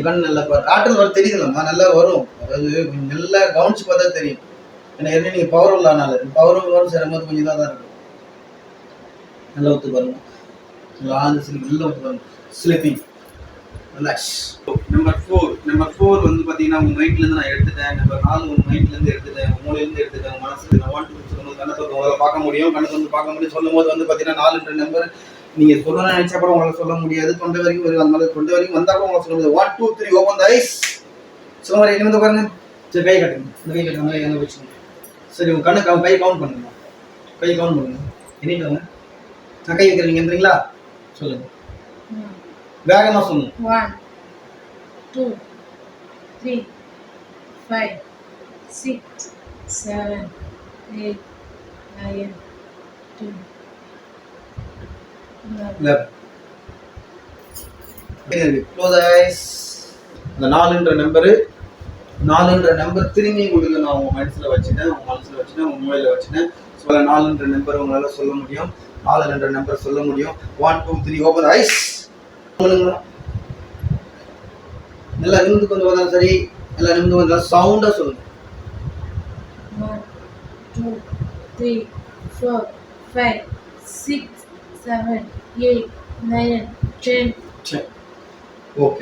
இவன் நல்லா பாரு ஆற்றல் வர தெரியுதுல்லம்மா நல்லா வரும். அதாவது நல்லா கவனிச்சு பார்த்தா தெரியும். ஏன்னா என்ன நீங்கள் பவர் உள்ளனால பவர் வரும் சேரும்போது கொஞ்சம் தான் தான் இருக்கும். நல்லா ஒத்து பாருங்க. நல்லா ஆழ்ந்த சிலிப் நல்லா ஒத்து பாருங்க. Sleeping relax number four number four வந்து பார்த்தீங்கன்னா உங்கள் மைண்ட்லேருந்து நான் எடுத்துட்டேன். நம்பர் நாலு உங்கள் மைண்ட்லேருந்து எடுத்துட்டேன். உங்கள் மூலையிலேருந்து எடுத்துட்டேன். உங்கள் மனசுல நான் ஒன் டூ சொல்லும்போது கண்ணை தொட்டு பார்க்க முடியும். கண்ணை வந்து பார்க்க முடியும் சொல்லும் போது வந்து பார்த்தீங்கன்னா நாலுன்ற நம்பர் நீங்கள் சொல்லணும்னு நினைச்சா கூட உங்களால் சொல்ல முடியாது. தொண்டை வரைக்கும் வரும் அந்த மாதிரி தொண்டை வரைக்கும் வந்தால் கூட உங்களை சொல்ல முடியாது. One two three open the eyes சொல்ல என்ன வந்து பாருங்க. சரி கை கட்டுங்க. இந்த கை கட்டுற மாதிரி எங்கே வச்சுக்கோங்க. சரி உங்கள் கண்ணு கவு- கை கவுண்ட் பண்ணுங்க. கை கவுண்ட் பண்ணுங்க. எண்ணிட்டு நான் கை வைக்கிறீங்க எந்திரீங்களா சொல்லுங்க. வேகமாக சொல்லுங்க. One two three five six seven eight nine ten. Eyes அந்த நாலுன்ற நம்பரு நாலுன்ற நம்பர் திரும்பி உங்களுக்கு நான் உங்கள் மனசில் வச்சுட்டேன். உங்கள் மனசில் வச்சுட்டேன். உங்கள் மூலையில் வச்சுட்டேன். ஸோ நாலுன்ற நம்பர் உங்களால் சொல்ல முடியும். நாலுன்ற நம்பர் சொல்ல முடியும். One two three open eyes சொல்லுங்களா நல்லா நிமிந்து கொண்டு வந்தாலும் சரி. நல்லா நிமிந்து வந்தாலும் சவுண்டாக சொல்லுங்க. One two three four five six seven, eight, nine, ten. Ten. Okay.